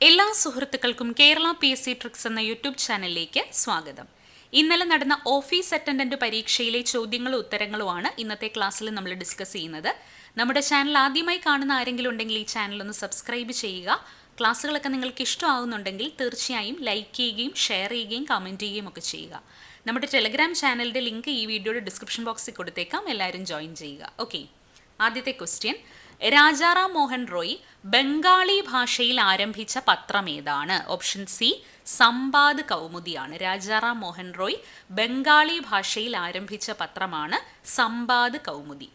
എല്ലാ സുഹൃത്തുക്കൾക്കും Kerala P S C tricks എന്ന യൂട്യൂബ് ചാനലിലേക്ക് സ്വാഗതം. ഇന്നലെ നടന്ന ഓഫീസ് അറ്റൻഡന്റ് പരീക്ഷയിലെ ചോദ്യങ്ങളും ഉത്തരങ്ങളുമാണ് ഇന്നത്തെ ക്ലാസ്സിൽ നമ്മൾ ഡിസ്കസ് ചെയ്യുന്നത്. നമ്മുടെ ചാനൽ ആദ്യമായി കാണുന്ന ആരെങ്കിലും ഉണ്ടെങ്കിൽ ഈ ചാനൽ ഒന്ന് സബ്സ്ക്രൈബ് ചെയ്യുക. ക്ലാസ്സുകളൊക്കെ നിങ്ങൾക്ക് ഇഷ്ടമാകുന്നുണ്ടെങ്കിൽ തീർച്ചയായും ലൈക്ക് ചെയ്യുകയും ഷെയർ ചെയ്യുകയും കമന്റ് ചെയ്യുകയും ഒക്കെ ചെയ്യുക. നമ്മുടെ ടെലഗ്രാം ചാനലിന്റെ ലിങ്ക് ഈ വീഡിയോയുടെ ഡിസ്ക്രിപ്ഷൻ ബോക്സിൽ കൊടുത്തേക്കാം. എല്ലാവരും ജോയിൻ ചെയ്യുക. ഓക്കെ. ആദ്യത്തെ ക്വസ്റ്റ്യൻ. രാജാറാം മോഹൻ റോയ് ബംഗാളി ഭാഷയിൽ ആരംഭിച്ച പത്രം ഏതാണ്? ഓപ്ഷൻ സി സമ്പാദ് കൗമുദിയാണ്. രാജാറാം മോഹൻ റോയ് ബംഗാളി ഭാഷയിൽ ആരംഭിച്ച പത്രമാണ് സമ്പാദ് കൗമുദി.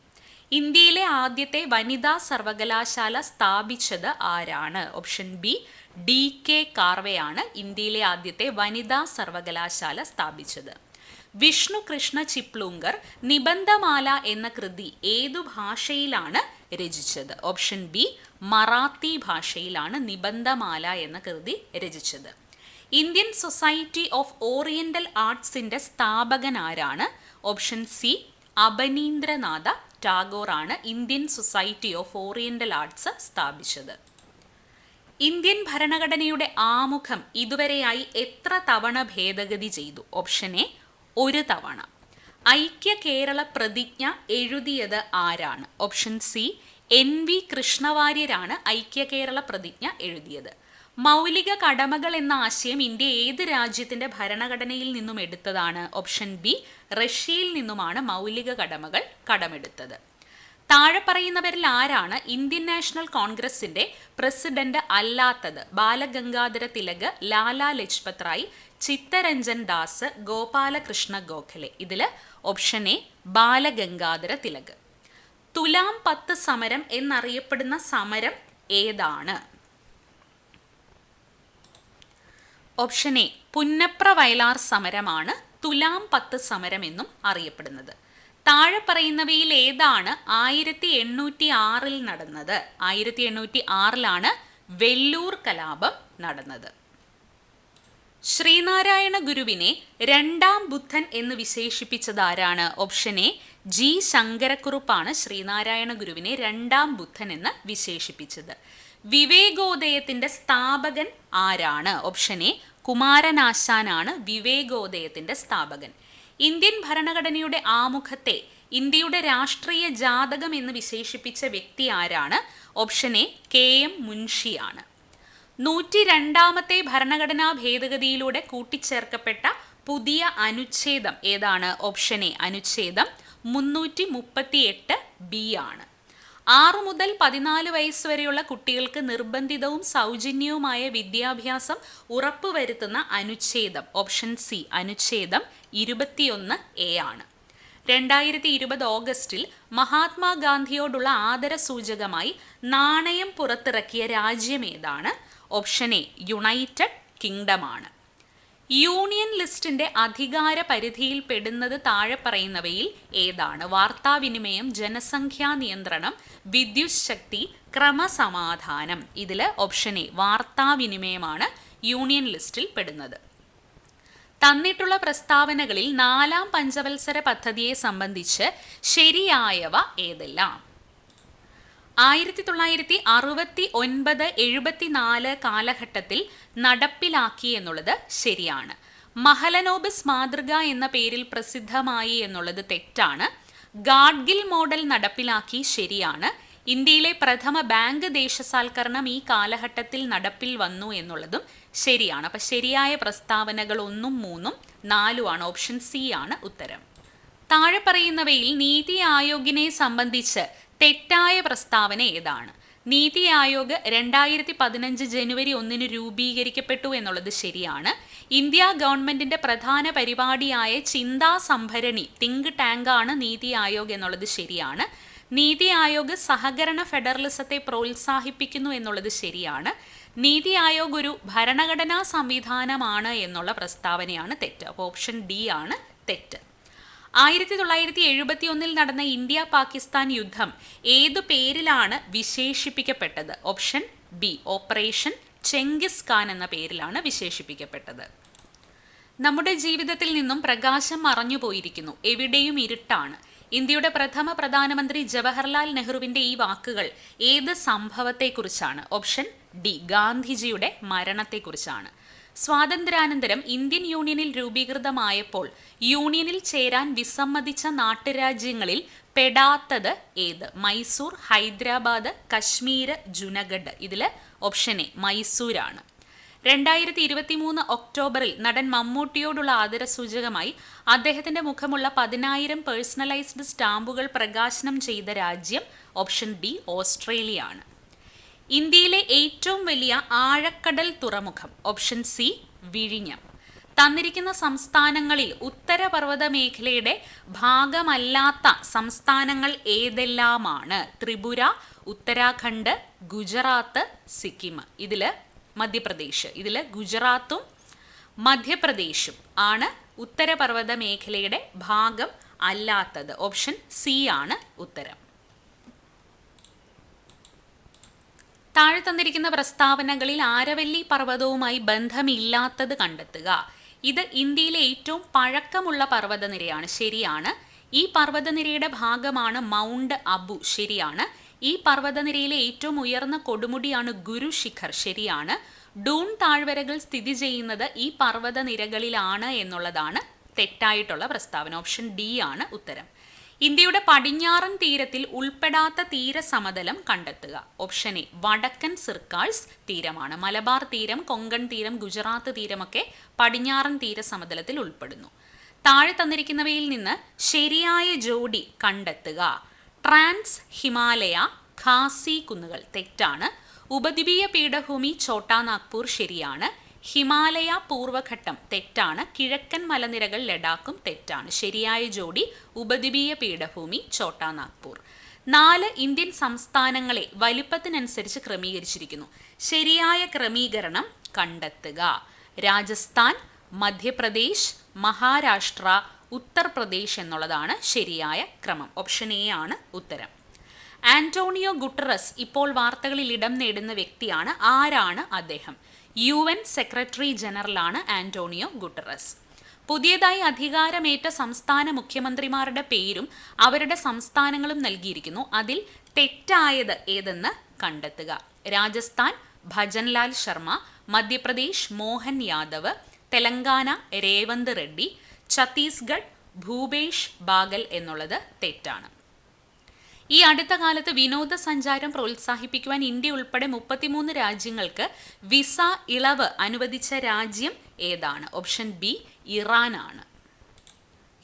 ഇന്ത്യയിലെ ആദ്യത്തെ വനിതാ സർവകലാശാല സ്ഥാപിച്ചത് ആരാണ്? ഓപ്ഷൻ ബി ഡി കെ കാർവെയാണ് ഇന്ത്യയിലെ ആദ്യത്തെ വനിതാ സർവകലാശാല സ്ഥാപിച്ചത്. വിഷ്ണു കൃഷ്ണ ചിപ്ലൂങ്കർ നിബന്ധമാല എന്ന കൃതി ഏതു ഭാഷയിലാണ് രചിച്ചത്. ഓപ്ഷൻ ബി മറാത്തി ഭാഷയിലാണ് നിബന്ധമാല എന്ന കൃതി രചിച്ചത്. ഇന്ത്യൻ സൊസൈറ്റി ഓഫ് ഓറിയന്റൽ ആർട്സിന്റെ സ്ഥാപകൻ ആരാണ്? ഓപ്ഷൻ സി അപനീന്ദ്രനാഥ ടാഗോർ ആണ് Indian society of oriental arts സ്ഥാപിച്ചത്. ഇന്ത്യൻ ഭരണഘടനയുടെ ആമുഖം ഇതുവരെയായി എത്ര തവണ ഭേദഗതി ചെയ്തു? ഓപ്ഷൻ എ ഒരു തവണ. ഐക്യ കേരള പ്രതിജ്ഞ എഴുതിയത് ആരാണ്? ഓപ്ഷൻ സി എൻ വി കൃഷ്ണവാര്യരാണ് ഐക്യ കേരള പ്രതിജ്ഞ എഴുതിയത്. മൗലിക കടമകൾ എന്ന ആശയം ഇന്ത്യ ഏത് രാജ്യത്തിന്റെ ഭരണഘടനയിൽ നിന്നും എടുത്തതാണ്? ഓപ്ഷൻ ബി റഷ്യയിൽ നിന്നുമാണ് മൗലിക കടമകൾ കടമെടുത്തത്. താഴെ പറയുന്നവരിൽ ആരാണ് ഇന്ത്യൻ നാഷണൽ കോൺഗ്രസിന്റെ പ്രസിഡന്റ് അല്ലാത്തത്? ബാലഗംഗാധര തിലക് ലാലാ ലജ്പത് റായ് ചിത്തരഞ്ജൻ ദാസ് ഗോപാലകൃഷ്ണ ഗോഖലെ. ഇതിൽ ഓപ്ഷൻ എ ബാലഗംഗാധര തിലക്. തുലാം പത്ത് സമരം എന്നറിയപ്പെടുന്ന സമരം ഏതാണ്? ഓപ്ഷൻ എ പുന്നപ്ര വയലാർ സമരമാണ് തുലാം പത്ത് സമരം എന്നും അറിയപ്പെടുന്നത്. താഴെ പറയുന്നവയിൽ ഏതാണ് ആയിരത്തി എണ്ണൂറ്റി ആറിൽ നടന്നത്? ആയിരത്തി എണ്ണൂറ്റി ആറിലാണ് വെല്ലൂർ കലാപം നടന്നത്. ശ്രീനാരായണ ഗുരുവിനെ രണ്ടാം ബുദ്ധൻ എന്ന് വിശേഷിപ്പിച്ചത് ആരാണ് ഓപ്ഷൻ എ ജി ശങ്കരക്കുറുപ്പാണ് ശ്രീനാരായണ ഗുരുവിനെ രണ്ടാം ബുദ്ധൻ എന്ന് വിശേഷിപ്പിച്ചത്. വിവേകോദയത്തിന്റെ സ്ഥാപകൻ ആരാണ്? ഓപ്ഷൻ എ കുമാരനാശാനാണ് വിവേകോദയത്തിന്റെ സ്ഥാപകൻ. ഇന്ത്യൻ ഭരണഘടനയുടെ ആമുഖത്തെ ഇന്ത്യയുടെ രാഷ്ട്രീയ ജാതകം എന്ന് വിശേഷിപ്പിച്ച വ്യക്തി ആരാണ്? ഓപ്ഷൻ എ കെ എം മുൻഷിയാണ്. നൂറ്റി രണ്ടാമത്തെ ഭരണഘടനാ ഭേദഗതിയിലൂടെ കൂട്ടിച്ചേർക്കപ്പെട്ട പുതിയ അനുച്ഛേദം ഏതാണ്? ഓപ്ഷൻ എ അനുച്ഛേദം മുന്നൂറ്റി മുപ്പത്തി എട്ട് ബി ആണ്. ആറു മുതൽ പതിനാല് വയസ്സ് വരെയുള്ള കുട്ടികൾക്ക് നിർബന്ധിതവും സൗജന്യവുമായ വിദ്യാഭ്യാസം ഉറപ്പുവരുത്തുന്ന അനുച്ഛേദം ഓപ്ഷൻ സി അനുച്ഛേദം ഇരുപത്തിയൊന്ന് എ ആണ്. രണ്ടായിരത്തി ഇരുപത് ഓഗസ്റ്റിൽ മഹാത്മാഗാന്ധിയോടുള്ള ആദര സൂചകമായി നാണയം പുറത്തിറക്കിയ രാജ്യം ഏതാണ്? ഓപ്ഷൻ എ യുണൈറ്റഡ് കിങ്ഡമാണ്. യൂണിയൻ ലിസ്റ്റിന്റെ അധികാര പരിധിയിൽ പെടുന്നത് താഴെ പറയുന്നവയിൽ ഏതാണ്? വാർത്താവിനിമയം ജനസംഖ്യാ നിയന്ത്രണം വിദ്യുത് ശക്തി ക്രമസമാധാനം. ഇതിൽ ഓപ്ഷൻ എ വാർത്താവിനിമയമാണ് യൂണിയൻ ലിസ്റ്റിൽ പെടുന്നത് തന്നിട്ടുള്ള പ്രസ്താവനകളിൽ നാലാം പഞ്ചവത്സര പദ്ധതിയെ സംബന്ധിച്ച് ശരിയായവ ഏതെല്ലാം? ആയിരത്തി തൊള്ളായിരത്തി അറുപത്തി ഒൻപത് എഴുപത്തിനാല് കാലഘട്ടത്തിൽ നടപ്പിലാക്കി എന്നുള്ളത് ശരിയാണ്. മഹലനോബിസ് മാതൃക എന്ന പേരിൽ പ്രസിദ്ധമായി എന്നുള്ളത് തെറ്റാണ്. ഗാഡ്ഗിൽ മോഡൽ നടപ്പിലാക്കി ശരിയാണ്. ഇന്ത്യയിലെ പ്രഥമ ബാങ്ക് ദേശസാൽക്കരണം ഈ കാലഘട്ടത്തിൽ നടപ്പിൽ വന്നു എന്നുള്ളതും ശരിയാണ്. അപ്പം ശരിയായ പ്രസ്താവനകൾ ഒന്നും മൂന്നും നാലുമാണ് ഓപ്ഷൻ സി ആണ് ഉത്തരം. താഴെ പറയുന്നവയിൽ നീതി ആയോഗിനെ സംബന്ധിച്ച് തെറ്റായ പ്രസ്താവന ഏതാണ്? നീതി ആയോഗ് രണ്ടായിരത്തി പതിനഞ്ച് ജനുവരി ഒന്നിന് രൂപീകരിക്കപ്പെട്ടു എന്നുള്ളത് ശരിയാണ്. ഇന്ത്യ ഗവൺമെന്റിന്റെ പ്രധാന പരിപാടിയായ ചിന്താ സംഭരണി തിങ്ക് ടാങ്കാണ് നീതി ആയോഗ് എന്നുള്ളത് ശരിയാണ്. നീതി ആയോഗ് സഹകരണ ഫെഡറലിസത്തെ പ്രോത്സാഹിപ്പിക്കുന്നു എന്നുള്ളത് ശരിയാണ്. നീതി ആയോഗ് ഒരു ഭരണഘടനാ സംവിധാനമാണ് എന്നുള്ള പ്രസ്താവനയാണ് തെറ്റ്. അപ്പോൾ ഓപ്ഷൻ ഡി ആണ് തെറ്റ്. ആയിരത്തി തൊള്ളായിരത്തി എഴുപത്തി ഒന്നിൽ നടന്ന ഇന്ത്യ പാകിസ്ഥാൻ യുദ്ധം ഏതു പേരിലാണ് വിശേഷിപ്പിക്കപ്പെട്ടത്? Option B operation Genghis Khan എന്ന പേരിലാണ് വിശേഷിപ്പിക്കപ്പെട്ടത്. നമ്മുടെ ജീവിതത്തിൽ നിന്നും പ്രകാശം മറഞ്ഞു പോയിരിക്കുന്നു. എവിടെയും ഇരുട്ടാണ്. ഇന്ത്യയുടെ പ്രഥമ പ്രധാനമന്ത്രി ജവഹർലാൽ നെഹ്റുവിന്റെ ഈ വാക്കുകൾ ഏത് സംഭവത്തെക്കുറിച്ചാണ്? ഓപ്ഷൻ ഡി ഗാന്ധിജിയുടെ മരണത്തെക്കുറിച്ചാണ്. സ്വാതന്ത്ര്യാനന്തരം ഇന്ത്യൻ യൂണിയനിൽ രൂപീകൃതമായപ്പോൾ യൂണിയനിൽ ചേരാൻ വിസമ്മതിച്ച നാട്ടുരാജ്യങ്ങളിൽ പെടാത്തത് ഏത്? മൈസൂർ ഹൈദരാബാദ് കശ്മീർ ജുനഗഡ്. ഇതിൽ ഓപ്ഷൻ എ മൈസൂരാണ്. രണ്ടായിരത്തി ഇരുപത്തി മൂന്ന് ഒക്ടോബറിൽ നടൻ മമ്മൂട്ടിയോടുള്ള ആദര സൂചകമായി അദ്ദേഹത്തിന്റെ മുഖമുള്ള പതിനായിരം പേഴ്സണലൈസ്ഡ് സ്റ്റാമ്പുകൾ പ്രകാശനം ചെയ്ത രാജ്യം ഓപ്ഷൻ ഡി ഓസ്ട്രേലിയ ആണ് ഇന്ത്യയിലെ ഏറ്റവും വലിയ ആഴക്കടൽ തുറമുഖം ഓപ്ഷൻ സി വിഴിഞ്ഞം. തന്നിരിക്കുന്ന സംസ്ഥാനങ്ങളിൽ ഉത്തരപർവത മേഖലയുടെ ഭാഗമല്ലാത്ത സംസ്ഥാനങ്ങൾ ഏതെല്ലാമാണ്? ത്രിപുര ഉത്തരാഖണ്ഡ് ഗുജറാത്ത് സിക്കിം. ഇതിൽ മധ്യപ്രദേശ് ഇതിൽ ഗുജറാത്തും മധ്യപ്രദേശും ആണ് ഉത്തരപർവത മേഖലയുടെ ഭാഗം അല്ലാത്തത്. ഓപ്ഷൻ സി ആണ് ഉത്തരം. താഴെ തന്നിരിക്കുന്ന പ്രസ്താവനകളിൽ ആരവല്ലി പർവതവുമായി ബന്ധമില്ലാത്തത് കണ്ടെത്തുക. ഇത് ഇന്ത്യയിലെ ഏറ്റവും പഴക്കമുള്ള പർവതനിരയാണ്. ശരിയാണ്. ഈ പർവതനിരയുടെ ഭാഗമാണ് മൗണ്ട് അബു. ശരിയാണ്. ഈ പർവതനിരയിലെ ഏറ്റവും ഉയർന്ന കൊടുമുടിയാണ് ഗുരു ശിഖർ. ശരിയാണ്. ഡൂൺ താഴ്വരകൾ സ്ഥിതി ചെയ്യുന്നത് ഈ പർവതനിരകളിലാണ് എന്നുള്ളതാണ് തെറ്റായിട്ടുള്ള പ്രസ്താവന. ഓപ്ഷൻ ഡി ആണ് ഉത്തരം. ഇന്ത്യയുടെ പടിഞ്ഞാറൻ തീരത്തിൽ ഉൾപ്പെടാത്ത തീരസമതലം കണ്ടെത്തുക. ഓപ്ഷൻ എ വടക്കൻ സിർക്കാൾസ് തീരമാണ്. മലബാർ തീരം കൊങ്കൺ തീരം ഗുജറാത്ത് തീരമൊക്കെ പടിഞ്ഞാറൻ തീരസമതലത്തിൽ ഉൾപ്പെടുന്നു. താഴെ തന്നിരിക്കുന്നവയിൽ നിന്ന് ശരിയായ ജോഡി കണ്ടെത്തുക. ട്രാൻസ് ഹിമാലയ ഖാസി കുന്നുകൾ തെറ്റാണ്. ഉപദ്വീപീയ പീഠഭൂമി ഛോട്ടാ നാഗ്പൂർ ശരിയാണ്. ഹിമാലയ പൂർവഘട്ടം തെറ്റാണ്. കിഴക്കൻ മലനിരകൾ ലഡാക്കും തെറ്റാണ്. ശരിയായ ജോഡി ഉപദ്വീപീയ പീഠഭൂമി ചോട്ടാ നാഗ്പൂർ നാല് ഇന്ത്യൻ സംസ്ഥാനങ്ങളെ വലിപ്പത്തിനനുസരിച്ച് ക്രമീകരിച്ചിരിക്കുന്നു. ശരിയായ ക്രമീകരണം കണ്ടെത്തുക. രാജസ്ഥാൻ മധ്യപ്രദേശ് മഹാരാഷ്ട്ര ഉത്തർപ്രദേശ് എന്നുള്ളതാണ് ശരിയായ ക്രമം. ഓപ്ഷൻ എ ആണ് ഉത്തരം. ആന്റോണിയോ ഗുട്ടറസ് ഇപ്പോൾ വാർത്തകളിൽ ഇടം നേടുന്ന വ്യക്തിയാണ്. ആരാണ് അദ്ദേഹം? യു എൻ സെക്രട്ടറി ജനറലാണ് ആന്റോണിയോ ഗുട്ടറസ്. പുതിയതായി അധികാരമേറ്റ സംസ്ഥാന മുഖ്യമന്ത്രിമാരുടെ പേരും അവരുടെ സംസ്ഥാനങ്ങളും നൽകിയിരിക്കുന്നു. അതിൽ തെറ്റായത് ഏതെന്ന് കണ്ടെത്തുക. രാജസ്ഥാൻ ഭജൻലാൽ ശർമ്മ മധ്യപ്രദേശ് മോഹൻ യാദവ് തെലങ്കാന രേവന്ത് റെഡ്ഡി ഛത്തീസ്ഗഡ് ഭൂപേഷ് ബാഗൽ എന്നുള്ളത് തെറ്റാണ്. ഈ അടുത്ത കാലത്ത് വിനോദസഞ്ചാരം പ്രോത്സാഹിപ്പിക്കുവാൻ ഇന്ത്യ ഉൾപ്പെടെ മുപ്പത്തിമൂന്ന് രാജ്യങ്ങൾക്ക് വിസ ഇളവ് അനുവദിച്ച രാജ്യം ഏതാണ്? Option B ഇറാനാണ്.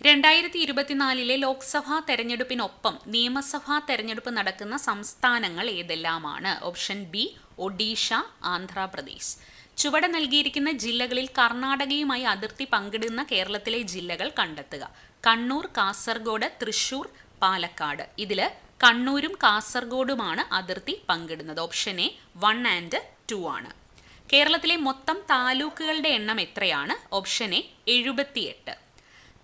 രണ്ടായിരത്തി ഇരുപത്തിനാലിലെ ലോക്സഭാ തെരഞ്ഞെടുപ്പിനൊപ്പം നിയമസഭാ തെരഞ്ഞെടുപ്പ് നടക്കുന്ന സംസ്ഥാനങ്ങൾ ഏതെല്ലാമാണ്? Option B Odisha Andhra Pradesh. ചുവടെ നൽകിയിരിക്കുന്ന ജില്ലകളിൽ കർണാടകയുമായി അതിർത്തി പങ്കിടുന്ന കേരളത്തിലെ ജില്ലകൾ കണ്ടെത്തുക. കണ്ണൂർ കാസർഗോഡ് തൃശൂർ പാലക്കാട്. ഇതിൽ കണ്ണൂരും കാസർഗോഡുമാണ് അതിർത്തി പങ്കിടുന്നത്. Option A one and two ആണ്. കേരളത്തിലെ മൊത്തം താലൂക്കുകളുടെ എണ്ണം എത്രയാണ്? ഓപ്ഷൻ എ എഴുപത്തിയെട്ട്.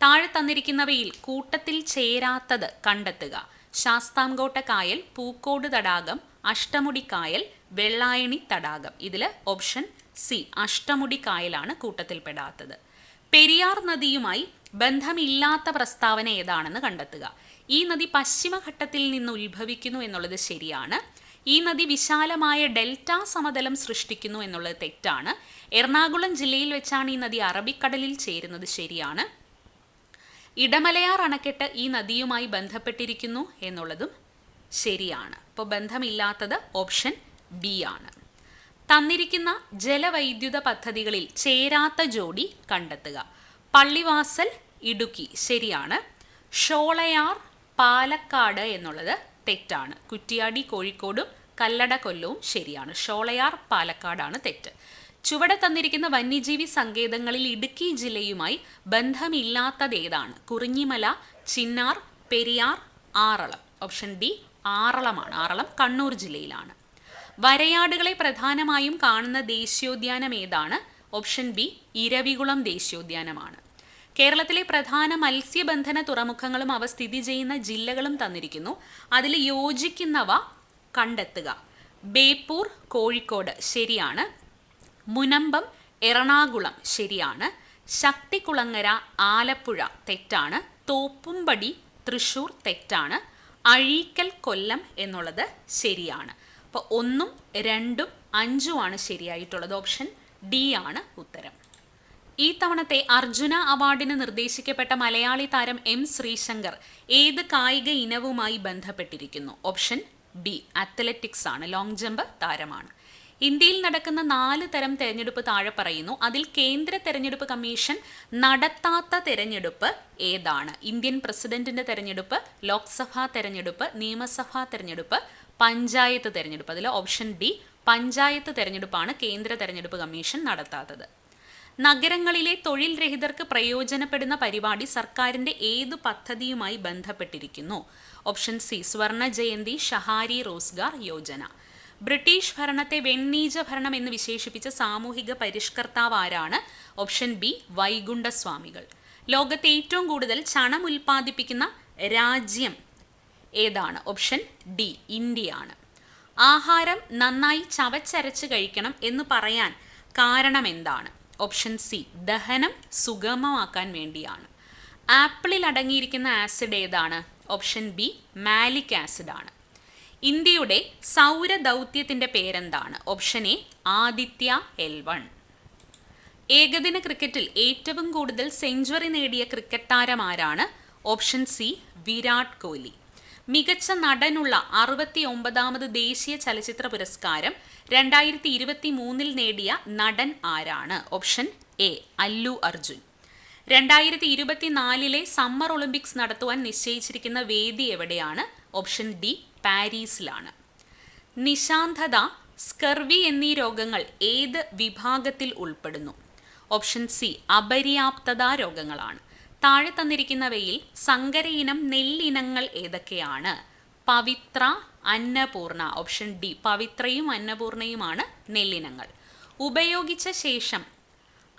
താഴെ തന്നിരിക്കുന്നവയിൽ കൂട്ടത്തിൽ ചേരാത്തത് കണ്ടെത്തുക. ശാസ്താംകോട്ട കായൽ പൂക്കോട് തടാകം അഷ്ടമുടി കായൽ വെള്ളായണി തടാകം. ഇതിൽ ഓപ്ഷൻ സി അഷ്ടമുടി കായലാണ് കൂട്ടത്തിൽപ്പെടാത്തത്. പെരിയാർ നദിയുമായി ബന്ധമില്ലാത്ത പ്രസ്താവന ഏതാണെന്ന് കണ്ടെത്തുക. ഈ നദി പശ്ചിമഘട്ടത്തിൽ നിന്ന് ഉത്ഭവിക്കുന്നു എന്നുള്ളത് ശരിയാണ്. ഈ നദി വിശാലമായ ഡെൽറ്റ സമതലം സൃഷ്ടിക്കുന്നു എന്നുള്ളത് തെറ്റാണ്. എറണാകുളം ജില്ലയിൽ വെച്ചാണ് ഈ നദി അറബിക്കടലിൽ ചേരുന്നത് ശരിയാണ്. ഇടമലയാർ അണക്കെട്ട് ഈ നദിയുമായി ബന്ധപ്പെട്ടിരിക്കുന്നു എന്നുള്ളതും ശരിയാണ്. അപ്പോൾ ബന്ധമില്ലാത്തത് ഓപ്ഷൻ ബി ആണ്. തന്നിരിക്കുന്ന ജലവൈദ്യുത പദ്ധതികളിൽ ചേരാത്ത ജോഡി കണ്ടെത്തുക. പള്ളിവാസൽ ഇടുക്കി. ശരിയാണ്. ഷോളയാർ പാലക്കാട് എന്നുള്ളത് തെറ്റാണ്. കുറ്റിയാടി കോഴിക്കോടും കല്ലട കൊല്ലവും ശരിയാണ്. ഷോളയാർ പാലക്കാടാണ് തെറ്റ്. ചുവടെ തന്നിരിക്കുന്ന വന്യജീവി സങ്കേതങ്ങളിൽ ഇടുക്കി ജില്ലയുമായി ബന്ധമില്ലാത്തത് ഏതാണ്? കുറിഞ്ഞിമല ചിന്നാർ പെരിയാർ ആറളം. ഓപ്ഷൻ ഡി ആറളമാണ്. ആറളം കണ്ണൂർ ജില്ലയിലാണ്. വരയാടുകളെ പ്രധാനമായും കാണുന്ന ദേശീയോദ്യാനം ഏതാണ്? ഓപ്ഷൻ ബി ഇരവികുളം ദേശീയോദ്യാനമാണ്. കേരളത്തിലെ പ്രധാന മത്സ്യബന്ധന തുറമുഖങ്ങളും അവ സ്ഥിതി ചെയ്യുന്ന ജില്ലകളും തന്നിരിക്കുന്നു. അതിൽ യോജിക്കുന്നവ കണ്ടെത്തുക. ബേപ്പൂർ കോഴിക്കോട് ശരിയാണ്. മുനമ്പം എറണാകുളം ശരിയാണ്. ശക്തികുളങ്ങര ആലപ്പുഴ തെറ്റാണ്. തോപ്പുംപടി തൃശൂർ തെറ്റാണ്. അഴീക്കൽ കൊല്ലം എന്നുള്ളത് ശരിയാണ്. അപ്പോൾ ഒന്നും രണ്ടും അഞ്ചുമാണ് ശരിയായിട്ടുള്ളത്. ഓപ്ഷൻ ഡി ആണ് ഉത്തരം. ഈ തവണത്തെ അർജുന അവാർഡിന് നിർദ്ദേശിക്കപ്പെട്ട മലയാളി താരം എം ശ്രീശങ്കർ ഏത് കായിക ഇനവുമായി ബന്ധപ്പെട്ടിരിക്കുന്നു? ഓപ്ഷൻ ബി അത്ലറ്റിക്സ് ആണ്. ലോങ് ജമ്പ് താരമാണ്. ഇന്ത്യയിൽ നടക്കുന്ന നാല് തരം തെരഞ്ഞെടുപ്പ് താഴെ പറയുന്നു. അതിൽ കേന്ദ്ര തെരഞ്ഞെടുപ്പ് കമ്മീഷൻ നടത്താത്ത തെരഞ്ഞെടുപ്പ് ഏതാണ്? ഇന്ത്യൻ പ്രസിഡന്റിന്റെ തെരഞ്ഞെടുപ്പ് ലോക്സഭാ തെരഞ്ഞെടുപ്പ് നിയമസഭാ തെരഞ്ഞെടുപ്പ് പഞ്ചായത്ത് തെരഞ്ഞെടുപ്പ്. അതിൽ ഓപ്ഷൻ ബി പഞ്ചായത്ത് തെരഞ്ഞെടുപ്പാണ് കേന്ദ്ര തെരഞ്ഞെടുപ്പ് കമ്മീഷൻ നടത്താത്തത്. നഗരങ്ങളിലെ തൊഴിൽ രഹിതർക്ക് പ്രയോജനപ്പെടുന്ന പരിപാടി സർക്കാരിന്റെ ഏത് പദ്ധതിയുമായി ബന്ധപ്പെട്ടിരിക്കുന്നു? Option C Swarna Jayanti Shahari Rozgar Yojana. British ഭരണത്തെ വെണ്ണീജ ഭരണം എന്ന് വിശേഷിപ്പിച്ച സാമൂഹിക പരിഷ്കർത്താവ് ആരാണ്? ഓപ്ഷൻ ബി വൈകുണ്ഠസ്വാമികൾ. ലോകത്തെ ഏറ്റവും കൂടുതൽ ചണം ഉൽപ്പാദിപ്പിക്കുന്ന രാജ്യം ഏതാണ്? ഓപ്ഷൻ ഡി ഇന്ത്യ ആണ് ആഹാരം നന്നായി ചവച്ചരച്ച് കഴിക്കണം എന്ന് പറയാൻ കാരണം എന്താണ്? ഓപ്ഷൻ സി ദഹനം സുഗമമാക്കാൻ വേണ്ടിയാണ്. ആപ്പിളിൽ അടങ്ങിയിരിക്കുന്ന ആസിഡ് ഏതാണ്? ഓപ്ഷൻ ബി മാലിക് ആസിഡ് ആണ് ഇന്ത്യയുടെ സൗര ദൗത്യത്തിന്റെ പേരെന്താണ്? Option A Aditya L one. ഏകദിന ക്രിക്കറ്റിൽ ഏറ്റവും കൂടുതൽ സെഞ്ചുറി നേടിയ ക്രിക്കറ്റ് താരം ആരാണ്? ഓപ്ഷൻ സി വിരാട് കോഹ്ലി മികച്ച നടനുള്ള അറുപത്തി ഒമ്പതാമത് ദേശീയ ചലച്ചിത്ര പുരസ്കാരം രണ്ടായിരത്തി ഇരുപത്തി മൂന്നിൽ നേടിയ നടൻ ആരാണ്? Option A Allu Arjun. രണ്ടായിരത്തി ഇരുപത്തിനാലിലെ സമ്മർ ഒളിമ്പിക്സ് നടത്തുവാൻ നിശ്ചയിച്ചിരിക്കുന്ന വേദി എവിടെയാണ്? ഓപ്ഷൻ ഡി പാരീസിലാണ്. നിശാന്തത സ്കർവി എന്നീ രോഗങ്ങൾ ഏത് വിഭാഗത്തിൽ ഉൾപ്പെടുന്നു? ഓപ്ഷൻ സി അപര്യാപ്തത രോഗങ്ങളാണ്. താഴെ തന്നിരിക്കുന്നവയിൽ സങ്കരയിനം നെല്ലിനങ്ങൾ ഏതൊക്കെയാണ്? പവിത്ര അന്നപൂർണ ഓപ്ഷൻ ഡി പവിത്രയും അന്നപൂർണയുമാണ് നെല്ലിനങ്ങൾ. ഉപയോഗിച്ച ശേഷം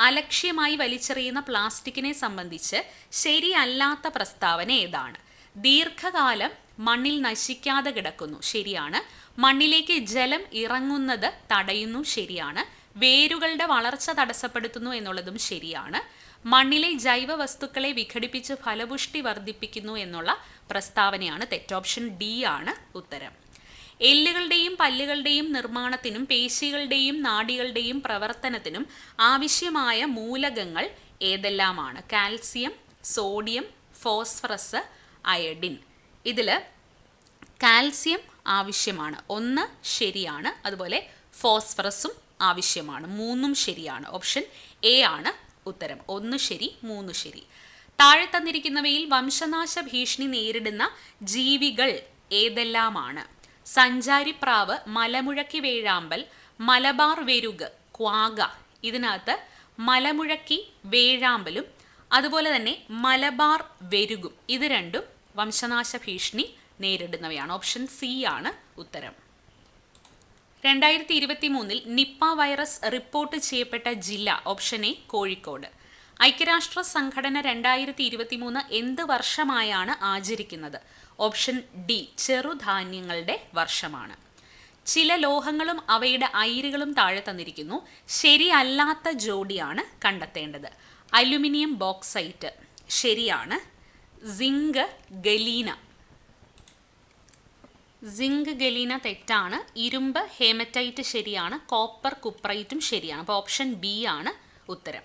അലക്ഷ്യമായി വലിച്ചെറിയുന്ന പ്ലാസ്റ്റിക്കിനെ സംബന്ധിച്ച് ശരിയല്ലാത്ത പ്രസ്താവന ഏതാണ്? ദീർഘകാലം മണ്ണിൽ നശിക്കാതെ കിടക്കുന്നു ശരിയാണ്. മണ്ണിലേക്ക് ജലം ഇറങ്ങുന്നത് തടയുന്നു ശരിയാണ്. വേരുകളുടെ വളർച്ച തടസ്സപ്പെടുത്തുന്നു എന്നുള്ളതും ശരിയാണ്. മണ്ണിലെ ജൈവ വസ്തുക്കളെ വിഘടിപ്പിച്ച് ഫലപുഷ്ടി വർദ്ധിപ്പിക്കുന്നു എന്നുള്ള പ്രസ്താവനയാണ് തെറ്റ്. ഓപ്ഷൻ ഡി ആണ് ഉത്തരം. എല്ലുകളുടെയും പല്ലുകളുടെയും നിർമ്മാണത്തിനും പേശികളുടെയും നാടികളുടെയും പ്രവർത്തനത്തിനും ആവശ്യമായ മൂലകങ്ങൾ ഏതെല്ലാമാണ്? Calcium sodium phosphorus iodine. ഇതിൽ കാൽസ്യം ആവശ്യമാണ്. ഒന്ന് ശരിയാണ്. അതുപോലെ ഫോസ്ഫറസും ആവശ്യമാണ്. മൂന്നും ശരിയാണ്. ഓപ്ഷൻ എ ആണ് ഉത്തരം. ഒന്ന് ശരി മൂന്ന് ശരി. താഴെ തന്നിരിക്കുന്നവയിൽ വംശനാശ ഭീഷണി നേരിടുന്ന ജീവികൾ ഏതെല്ലാമാണ്? സഞ്ചാരിപ്രാവ് മലമുഴക്കി വേഴാമ്പൽ മലബാർ വെരുക് ക്വാഗ. ഇതിനകത്ത് മലമുഴക്കി വേഴാമ്പലും അതുപോലെ തന്നെ മലബാർ വെരുകും ഇത് രണ്ടും വംശനാശ ഭീഷണി നേരിടുന്നവയാണ്. ഓപ്ഷൻ സി ആണ് ഉത്തരം. രണ്ടായിരത്തി ഇരുപത്തി മൂന്നിൽ നിപ്പ വൈറസ് റിപ്പോർട്ട് ചെയ്യപ്പെട്ട ജില്ല ഓപ്ഷൻ എ കോഴിക്കോട്. ഐക്യരാഷ്ട്ര സംഘടന രണ്ടായിരത്തി ഇരുപത്തി മൂന്ന് എന്ത് വർഷമായാണ് ആചരിക്കുന്നത്? ഓപ്ഷൻ ഡി ചെറുധാന്യങ്ങളുടെ വർഷമാണ്. ചില ലോഹങ്ങളും അവയുടെ അയിരുകളും താഴെ തന്നിരിക്കുന്നു. ശരിയല്ലാത്ത ജോഡിയാണ് കണ്ടെത്തേണ്ടത്. അലുമിനിയം ബോക്സൈറ്റ് ശരിയാണ്. സിങ്ക് ഗലീന സിങ്ക് ഗലീന തെറ്റാണ്. ഇരുമ്പ് ഹേമറ്റൈറ്റ് ശരിയാണ്. കോപ്പർ കുപ്രൈറ്റും ശരിയാണ്. അപ്പോൾ ഓപ്ഷൻ ബി ആണ് ഉത്തരം.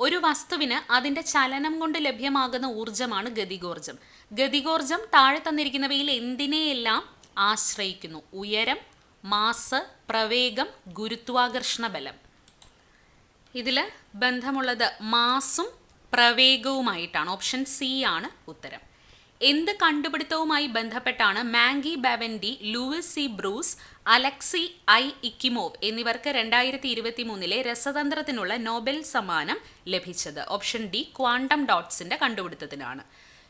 ഒരു വസ്തുവിന് അതിന്റെ ചലനം കൊണ്ട് ലഭ്യമാകുന്ന ഊർജമാണ് ഗതികോർജം ഗതികോർജം താഴെ തന്നിരിക്കുന്നവയിൽ എന്തിനെയെല്ലാം ആശ്രയിക്കുന്നു? ഉയരം മാസ് പ്രവേഗം ഗുരുത്വാകർഷണ ബലം. ഇതിൽ ബന്ധമുള്ളത് മാസും പ്രവേഗവുമായിട്ടാണ്. ഓപ്ഷൻ സി ആണ് ഉത്തരം. എന്ത് കണ്ടുപിടുത്തവുമായി ബന്ധപ്പെട്ടാണ് Moungi Bawendi Louis C. Brus Alexei I. Ekimov എന്നിവർക്ക് രണ്ടായിരത്തി ഇരുപത്തി മൂന്നിലെ രസതന്ത്രത്തിനുള്ള നോബൽ സമ്മാനം ലഭിച്ചത്. ഓപ്ഷൻ ഡി ക്വാണ്ടം ഡോട്ട്സിന്റെ കണ്ടുപിടുത്തത്തിനാണ്.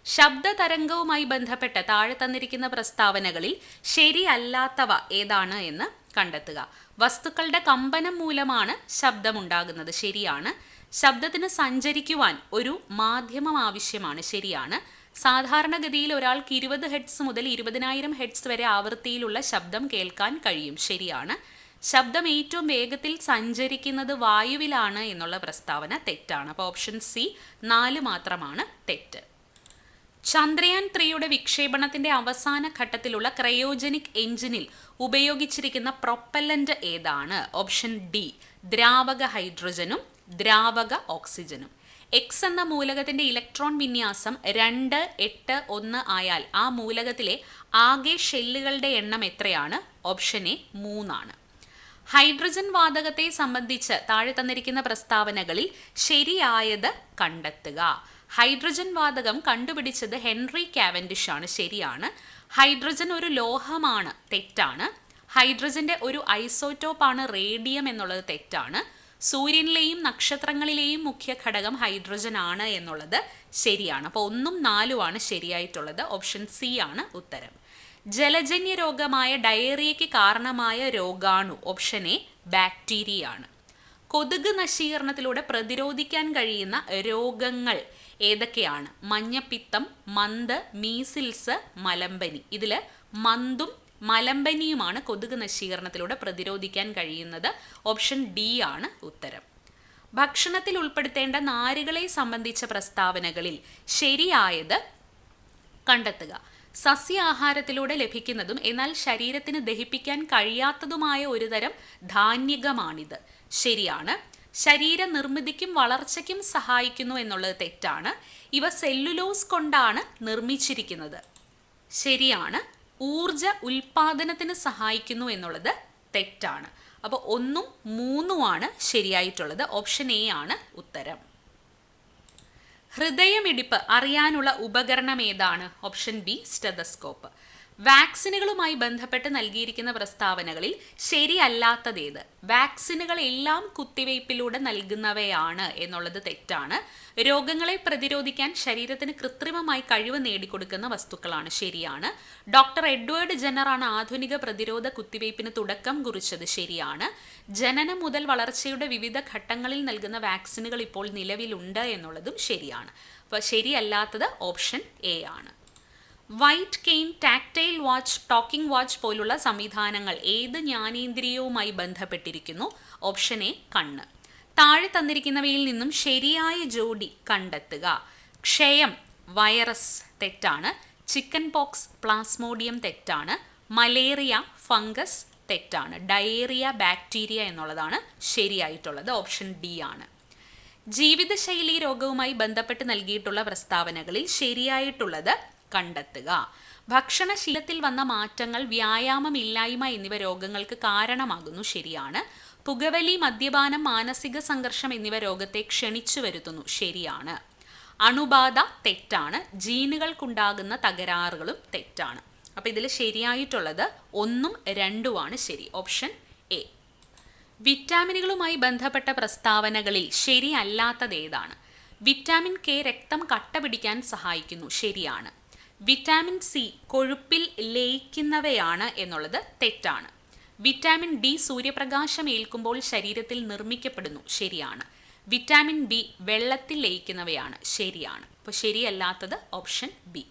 ശബ്ദ തരംഗവുമായി ബന്ധപ്പെട്ട താഴെ തന്നിരിക്കുന്ന പ്രസ്താവനകളിൽ ശരിയല്ലാത്തവ ഏതാണ് എന്ന് കണ്ടെത്തുക. വസ്തുക്കളുടെ കമ്പനം മൂലമാണ് ശബ്ദമുണ്ടാകുന്നത് ശരിയാണ്. ശബ്ദത്തിന് സഞ്ചരിക്കുവാൻ ഒരു മാധ്യമം ആവശ്യമാണ് ശരിയാണ്. സാധാരണഗതിയിൽ ഒരാൾക്ക് ഇരുപത് ഹെഡ്സ് മുതൽ ഇരുപതിനായിരം ഹെഡ്സ് വരെ ആവൃത്തിയിലുള്ള ശബ്ദം കേൾക്കാൻ കഴിയും. ശരിയാണ്. ശബ്ദം ഏറ്റവും വേഗത്തിൽ സഞ്ചരിക്കുന്നത് വായുവിലാണ് എന്നുള്ള പ്രസ്താവന തെറ്റാണ്. അപ്പോൾ ഓപ്ഷൻ സി നാല് മാത്രമാണ് തെറ്റ്. ചന്ദ്രയാൻ ത്രീയുടെ വിക്ഷേപണത്തിന്റെ അവസാന ഘട്ടത്തിലുള്ള ക്രയോജനിക് എഞ്ചിനിൽ ഉപയോഗിച്ചിരിക്കുന്ന പ്രൊപ്പല്ലന്റ് ഏതാണ്? ഓപ്ഷൻ ഡി ദ്രാവക ഹൈഡ്രജനും ദ്രാവക ഓക്സിജനും. എക്സ് എന്ന മൂലകത്തിന്റെ ഇലക്ട്രോൺ വിന്യാസം രണ്ട് എട്ട് ഒന്ന് ആയാൽ ആ മൂലകത്തിലെ ആകെ ഷെല്ലുകളുടെ എണ്ണം എത്രയാണ്? ഓപ്ഷൻ എ മൂന്നാണ്. ഹൈഡ്രജൻ വാതകത്തെ സംബന്ധിച്ച് താഴെ തന്നിരിക്കുന്ന പ്രസ്താവനകളിൽ ശരിയായത് കണ്ടെത്തുക. ഹൈഡ്രജൻ വാതകം കണ്ടുപിടിച്ചത് ഹെൻറി കാവൻഡിഷ് ആണ്. ശരിയാണ്. ഹൈഡ്രജൻ ഒരു ലോഹമാണ്. തെറ്റാണ്. ഹൈഡ്രജന്റെ ഒരു ഐസോറ്റോപ്പാണ് റേഡിയം എന്നുള്ളത് തെറ്റാണ്. സൂര്യനിലെയും നക്ഷത്രങ്ങളിലെയും മുഖ്യ ഘടകം ഹൈഡ്രജൻ ആണ് എന്നുള്ളത് ശരിയാണ്. അപ്പോൾ ഒന്നും നാലുമാണ് ശരിയായിട്ടുള്ളത്. ഓപ്ഷൻ സി ആണ് ഉത്തരം. ജലജന്യ രോഗമായ ഡയറിയയ്ക്ക് കാരണമായ രോഗാണു. ഓപ്ഷൻ എ ബാക്ടീരിയ ആണ് കൊതുക് നശീകരണത്തിലൂടെ പ്രതിരോധിക്കാൻ കഴിയുന്ന രോഗങ്ങൾ ഏതൊക്കെയാണ്? മഞ്ഞപ്പിത്തം മന്ത് മീസിൽസ് മലമ്പനി. ഇതിൽ മന്തും മലമ്പനിയുമാണ് കൊതുക് നശീകരണത്തിലൂടെ പ്രതിരോധിക്കാൻ കഴിയുന്നത്. ഓപ്ഷൻ ഡി ആണ് ഉത്തരം. ഭക്ഷണത്തിൽ ഉൾപ്പെടുത്തേണ്ട നാരുകളെ സംബന്ധിച്ച പ്രസ്താവനകളിൽ ശരിയായത് കണ്ടെത്തുക. സസ്യാഹാരത്തിലൂടെ ലഭിക്കുന്നതും എന്നാൽ ശരീരത്തിന് ദഹിപ്പിക്കാൻ കഴിയാത്തതുമായ ഒരുതരം ധാന്യകമാണിത്. ശരിയാണ്. ശരീര നിർമ്മിതിക്കും വളർച്ചയ്ക്കും സഹായിക്കുന്നു എന്നുള്ളത് തെറ്റാണ്. ഇവ സെല്ലുലോസ് കൊണ്ടാണ് നിർമ്മിച്ചിരിക്കുന്നത്. ശരിയാണ്. ഊർജ ഉൽപാദനത്തിന് സഹായിക്കുന്നു എന്നുള്ളത് തെറ്റാണ്. അപ്പോൾ ഒന്നും മൂന്നുമാണ് ശരിയായിട്ടുള്ളത്. ഓപ്ഷൻ എ ആണ് ഉത്തരം. ഹൃദയമിടിപ്പ് അറിയാനുള്ള ഉപകരണം ഏതാണ്? Option B stethoscope. വാക്സിനുകളുമായി ബന്ധപ്പെട്ട് നൽകിയിരിക്കുന്ന പ്രസ്താവനകളിൽ ശരിയല്ലാത്തതേത്? വാക്സിനുകൾ എല്ലാം കുത്തിവയ്പ്പിലൂടെ നൽകുന്നവയാണ് എന്നുള്ളത് തെറ്റാണ്. രോഗങ്ങളെ പ്രതിരോധിക്കാൻ ശരീരത്തിന് കൃത്രിമമായി കഴിവ് നേടിക്കൊടുക്കുന്ന വസ്തുക്കളാണ് ശരിയാണ്. ഡോക്ടർ എഡ്വേർഡ് ജെന്നറാണ് ആധുനിക പ്രതിരോധ കുത്തിവയ്പ്പിന് തുടക്കം കുറിച്ചത് ശരിയാണ്. ജനനം മുതൽ വളർച്ചയുടെ വിവിധ ഘട്ടങ്ങളിൽ നൽകുന്ന വാക്സിനുകൾ ഇപ്പോൾ നിലവിലുണ്ട് എന്നുള്ളതും ശരിയാണ്. അപ്പോൾ ശരിയല്ലാത്തത് ഓപ്ഷൻ എ ആണ്. White cane tactile watch talking watch പോലുള്ള സംവിധാനങ്ങൾ ഏത് ജ്ഞാനേന്ദ്രിയവുമായി ബന്ധപ്പെട്ടിരിക്കുന്നു? ഓപ്ഷൻ എ കണ്ണ്. താഴെ തന്നിരിക്കുന്നവയിൽ നിന്നും ശരിയായ ജോഡി കണ്ടെത്തുക. ക്ഷയം വൈറസ് തെറ്റാണ്. ചിക്കൻ പോക്സ് പ്ലാസ്മോഡിയം തെറ്റാണ്. മലേറിയ ഫംഗസ് തെറ്റാണ്. ഡയേറിയ ബാക്ടീരിയ എന്നുള്ളതാണ് ശരിയായിട്ടുള്ളത്. ഓപ്ഷൻ ഡി ആണ്. ജീവിതശൈലി രോഗവുമായി ബന്ധപ്പെട്ട് നൽകിയിട്ടുള്ള പ്രസ്താവനകളിൽ ശരിയായിട്ടുള്ളത് കണ്ടെത്തുക. ഭക്ഷണശീലത്തിൽ വന്ന മാറ്റങ്ങൾ വ്യായാമം ഇല്ലായ്മ എന്നിവ രോഗങ്ങൾക്ക് കാരണമാകുന്നു ശരിയാണ്. പുകവലി മദ്യപാനം മാനസിക സംഘർഷം എന്നിവ രോഗത്തെ ക്ഷണിച്ചു വരുത്തുന്നു ശരിയാണ്. അണുബാധ തെറ്റാണ്. ജീനുകൾക്കുണ്ടാകുന്ന തകരാറുകളും തെറ്റാണ്. അപ്പോൾ ഇതിൽ ശരിയായിട്ടുള്ളത് ഒന്നും രണ്ടുമാണ് ശരി. Option A. വിറ്റാമിനുകളുമായി ബന്ധപ്പെട്ട പ്രസ്താവനകളിൽ ശരിയല്ലാത്തത് ഏതാണ്? വിറ്റാമിൻ കെ രക്തം കട്ട പിടിക്കാൻ സഹായിക്കുന്നു ശരിയാണ്. വിറ്റാമിൻ സി കൊഴുപ്പിൽ ലയിക്കുന്നവയാണ് എന്നുള്ളത് തെറ്റാണ്. വിറ്റാമിൻ ഡി സൂര്യപ്രകാശം ഏൽക്കുമ്പോൾ ശരീരത്തിൽ നിർമ്മിക്കപ്പെടുന്നു ശരിയാണ്. വിറ്റാമിൻ ബി വെള്ളത്തിൽ ലയിക്കുന്നവയാണ് ശരിയാണ്. അപ്പോൾ ശരിയല്ലാത്തത് ഓപ്ഷൻ ബി.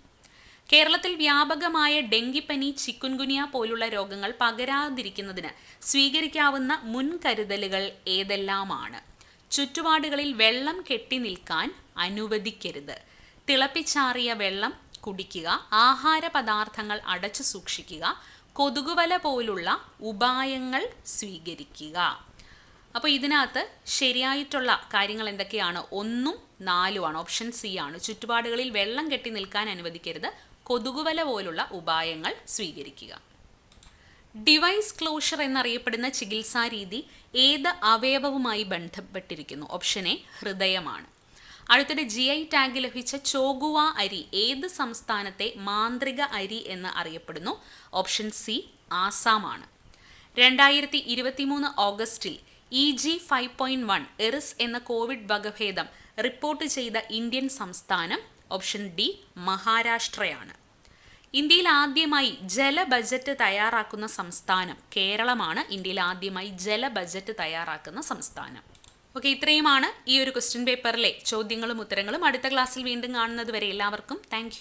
കേരളത്തിൽ വ്യാപകമായ ഡെങ്കിപ്പനി ചിക്കുൻകുനിയ പോലുള്ള രോഗങ്ങൾ പകരാതിരിക്കുന്നതിന് സ്വീകരിക്കാവുന്ന മുൻകരുതലുകൾ ഏതെല്ലാമാണ്? ചുറ്റുപാടുകളിൽ വെള്ളം കെട്ടി നിൽക്കാൻ അനുവദിക്കരുത്. തിളപ്പിച്ചാറിയ വെള്ളം കുടിക്കുക ആഹാര പദാർത്ഥങ്ങൾ അടച്ചു സൂക്ഷിക്കുക കൊതുകുവല പോലുള്ള ഉപായങ്ങൾ സ്വീകരിക്കുക. അപ്പോൾ ഇതിനകത്ത് ശരിയായിട്ടുള്ള കാര്യങ്ങൾ എന്തൊക്കെയാണ്? ഒന്നും നാലുമാണ് ഓപ്ഷൻ സി ആണ്. ചുറ്റുപാടുകളിൽ വെള്ളം കെട്ടി നിൽക്കാൻ അനുവദിക്കരുത് കൊതുകുവല പോലുള്ള ഉപായങ്ങൾ സ്വീകരിക്കുക. ഡിവൈസ് ക്ലോഷർ എന്നറിയപ്പെടുന്ന ചികിത്സാ രീതി ഏത് അവയവവുമായി ബന്ധപ്പെട്ടിരിക്കുന്നു? ഓപ്ഷൻ എ ഹൃദയമാണ്. അടുത്തിടെ ജി ഐ ടാഗ് ലഭിച്ച ചോഗുവ അരി ഏത് സംസ്ഥാനത്തെ മാന്ത്രിക അരി എന്ന് അറിയപ്പെടുന്നു? ഓപ്ഷൻ സി ആസാമാണ്. രണ്ടായിരത്തി ഇരുപത്തിമൂന്ന് ഓഗസ്റ്റിൽ E G five point one Eris എന്ന കോവിഡ് വകഭേദം റിപ്പോർട്ട് ചെയ്ത ഇന്ത്യൻ സംസ്ഥാനം ഓപ്ഷൻ ഡി മഹാരാഷ്ട്രയാണ്. ഇന്ത്യയിൽ ആദ്യമായി ജല ബജറ്റ് തയ്യാറാക്കുന്ന സംസ്ഥാനം കേരളമാണ്. ഇന്ത്യയിൽ ആദ്യമായി ജല ബജറ്റ് തയ്യാറാക്കുന്ന സംസ്ഥാനം. ഓക്കെ ഇത്രയുമാണ് ഈ ഒരു ക്വസ്റ്റ്യൻ പേപ്പറിലെ ചോദ്യങ്ങളും ഉത്തരങ്ങളും. അടുത്ത ക്ലാസ്സിൽ വീണ്ടും കാണുന്നത് വരെ എല്ലാവർക്കും താങ്ക്